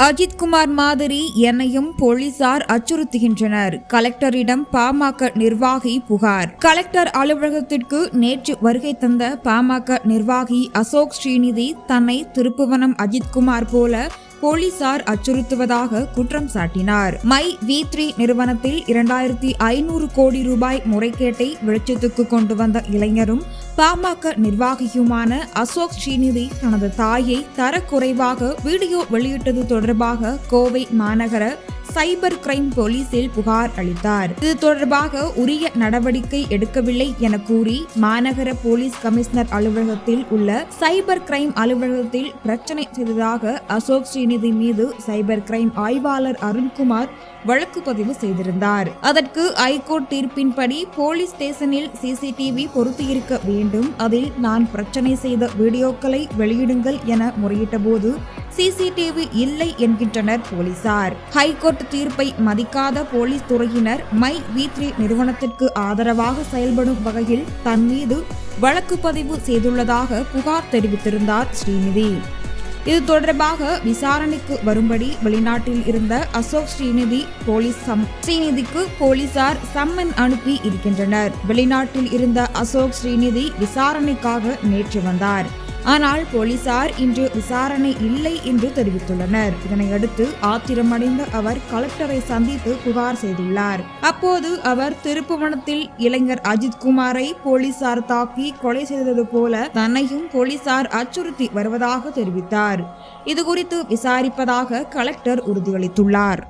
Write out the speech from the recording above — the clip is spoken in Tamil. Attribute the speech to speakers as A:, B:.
A: அஜித்குமார் மாதிரி என்னையும் போலீசார் அச்சுறுத்துகின்றனர். கலெக்டரிடம் பாமக நிர்வாகி புகார். கலெக்டர் அலுவலகத்திற்கு நேற்று வருகை தந்த பாமக நிர்வாகி அசோக் ஸ்ரீநிதி தன்னை திருப்புவனம் அஜித்குமார் போல போலீசார் அச்சுறுத்துவதாக குற்றம் சாட்டினார். மை வி த்ரீ நிறுவனத்தில் இரண்டாயிரத்தி ஐநூறு கோடி ரூபாய் முறைகேட்டை வெளிச்சத்துக்கு கொண்டு வந்த இளைஞரும் பாமக நிர்வாகியுமான அசோக் ஸ்ரீநிதி தனது தாயை தரக்குறைவாக வீடியோ வெளியிட்டது தொடர்பாக கோவை மாநகர சைபர் கிரைம் போலீசில் புகார் அளித்தார். இது தொடர்பாக உரிய நடவடிக்கை எடுக்கவில்லை என கூறி மாநகர போலீஸ் கமிஷனர் அலுவலகத்தில் உள்ள சைபர் கிரைம் அலுவலகத்தில் பிரச்சனை செய்ததாக அசோக் ஸ்ரீநிதி மீது சைபர் கிரைம் ஆய்வாளர் அருண்குமார் வழக்கு பதிவு செய்திருந்தார். அதற்கு ஐகோர்ட் தீர்ப்பின்படி போலீஸ் ஸ்டேஷனில் சிசிடிவி பொருத்தியிருக்க வேண்டும். அதில் நான் பிரச்சனை செய்த வீடியோக்களை வெளியிடுங்கள் என முறையிட்டபோது சிசிடிவி இல்லை என்கின்றனர் போலீசார். ஹைகோர்ட் தீர்ப்பை மதிக்காத போலீஸ் துறையினர் மை வி த்ரீ நிறுவனத்திற்கு ஆதரவாக செயல்படும் வகையில் தன் மீது வழக்கு பதிவு செய்துள்ளதாக புகார் தெரிவித்திருந்தார் ஸ்ரீநிதி. இது தொடர்பாக விசாரணைக்கு வரும்படி வெளிநாட்டில் இருந்த அசோக் ஸ்ரீநிதி போலீஸ் சம் ஸ்ரீநிதிக்கு போலீசார் சம்மன் அனுப்பி இருக்கின்றனர். வெளிநாட்டில் இருந்த அசோக் ஸ்ரீநிதி விசாரணைக்காக நேற்று வந்தார். ஆனால் போலீசார் இன்று விசாரணை இல்லை என்று தெரிவித்துள்ளனர். இதனையடுத்து ஆத்திரமடைந்த அவர் கலெக்டரை சந்தித்து புகார் செய்துள்ளார். அப்போது அவர் திருப்புவனத்தில் இளைஞர் அஜித் குமாரை போலீசார் தாக்கி கொலை செய்தது போல தன்னையும் போலீசார் அச்சுறுத்தி வருவதாக தெரிவித்தார். இதுகுறித்து விசாரிப்பதாக கலெக்டர் உறுதியளித்துள்ளார்.